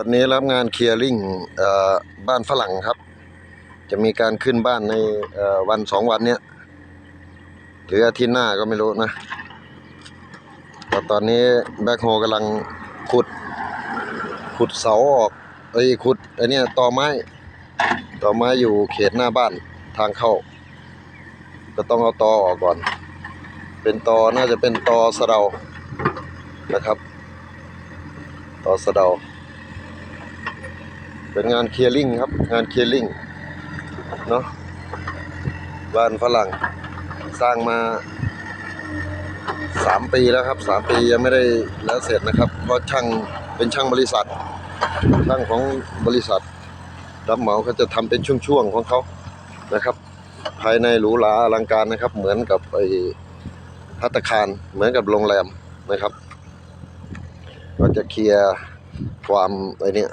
วันนี้รับงานเคลียร์ริ่งบ้านฝรั่งครับ จะมีการขึ้นบ้านในวันสองวันเนี้ยหรืออาทิตย์หน้าก็ไม่รู้นะแต่ตอนนี้แบ็คโฮกำลังขุด ขุดเสาออกไอ้ขุดไอ้นี่ยตอไม้ตอไม้อยู่เขตหน้าบ้านทางเข้า ก็ต้องเอาตอออกก่อน เป็นตอน่าจะเป็นตอสะเดานะครับ ตอสะเดา เป็นงานเคลียร์ลิงครับ งานเคลียร์ลิงเนาะบ้านฝรั่งสร้างมาสามปีแล้วครับสามปียังไม่ได้แล้วเสร็จนะครับเพราะช่างเป็นช่างบริษัทช่างของบริษัทรับเหมาเขาจะทำเป็นช่วงๆของเขานะครับ ภายในหรูหราอลังการนะครับ เหมือนกับไอ้พัตตาคารเหมือนกับโรงแรมนะครับ ก็จะเคลียร์ความไอ้เนี่ย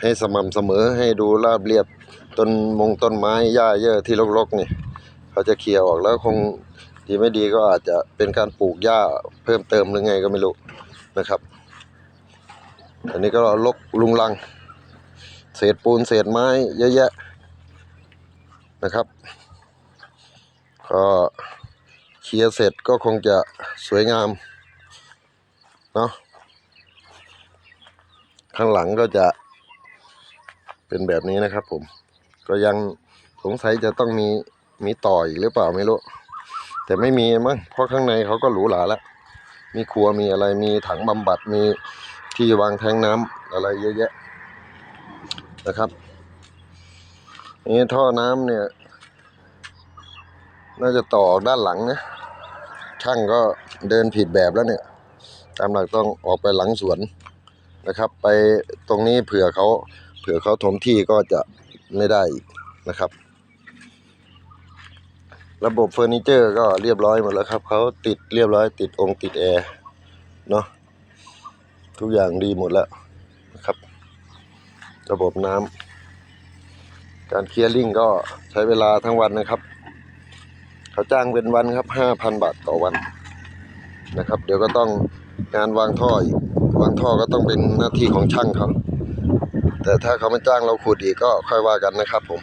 ให้สม่ำเสมอให้ดูราบเรียบต้นมงต้นไม้หญ้าเยอะที่รกๆนี่เขาจะเคลียร์ออกแล้วคงดีไม่ดีก็อาจจะเป็นการปลูกหญ้าเพิ่มเติมหรือไงก็ไม่รู้นะครับ อันนี้ก็ลกลุงลัง เศษปูนเศษไม้เยอะแยะนะครับ ก็เคลียร์เสร็จก็คงจะสวยงามเนาะข้างหลังก็จะ เป็นแบบนี้นะครับ ผม ก็ยังสงสัยจะต้องมีมีต่ออีกหรือเปล่าไม่รู้แต่ไม่มีมั้งเพราะข้างในเขาก็หรูหราแล้วมีครัวมีอะไรมีถังบำบัดมีที่วางแทงน้ำอะไรเยอะแยะนะครับนี่ท่อน้ำเนี่ย น่าจะต่อด้านหลังนะช่างก็เดินผิดแบบแล้วเนี่ย ตามหลักต้องออกไปหลังสวนนะครับ ไปตรงนี้เผื่อเขา ผื่อเขาถมที่ก็จะไม่ได้อีกนะครับ ระบบเฟอร์นิเจอร์ก็เรียบร้อยหมดแล้วครับเขาติดเรียบร้อยติดองค์ติดแอร์เนาะทุกอย่างดีหมดแล้วนะครับ ระบบน้ำการเคลียร์ลิงก็ใช้เวลาทั้งวันนะครับ เขาจ้างเป็นวันครับห้าพันบาทต่อวันนะครับ เดี๋ยวก็ต้องงานวางท่ออีกวางท่อก็ต้องเป็นหน้าที่ของช่างเขา แต่ถ้าเขาไม่จ้างเราขุดอีกก็ค่อยว่ากันนะครับ ผม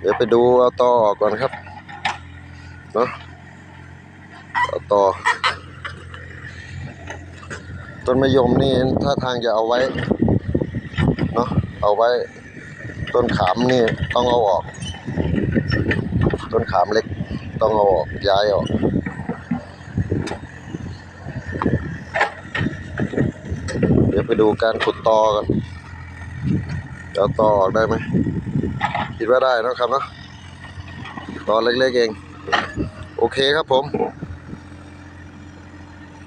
เดี๋ยวไปดูเอาต่อออกก่อนครับเนาะเอาต่อต้นมะยมนี่ถ้าทางจะเอาไว้เนาะเอาไว้ ต้นขามนี่ต้องเอาออก ต้นขามเล็กต้องเอาออกย้ายออกเดี๋ยวไปดูการขุดตอกัน จะต่อออกได้ไหมคิดว่าได้นะครับเนาะตอนเล็กๆเอง โอเคครับผม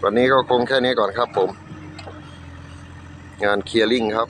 วันนี้ก็คงแค่นี้ก่อนครับผม งานเคลียร์ลิงครับ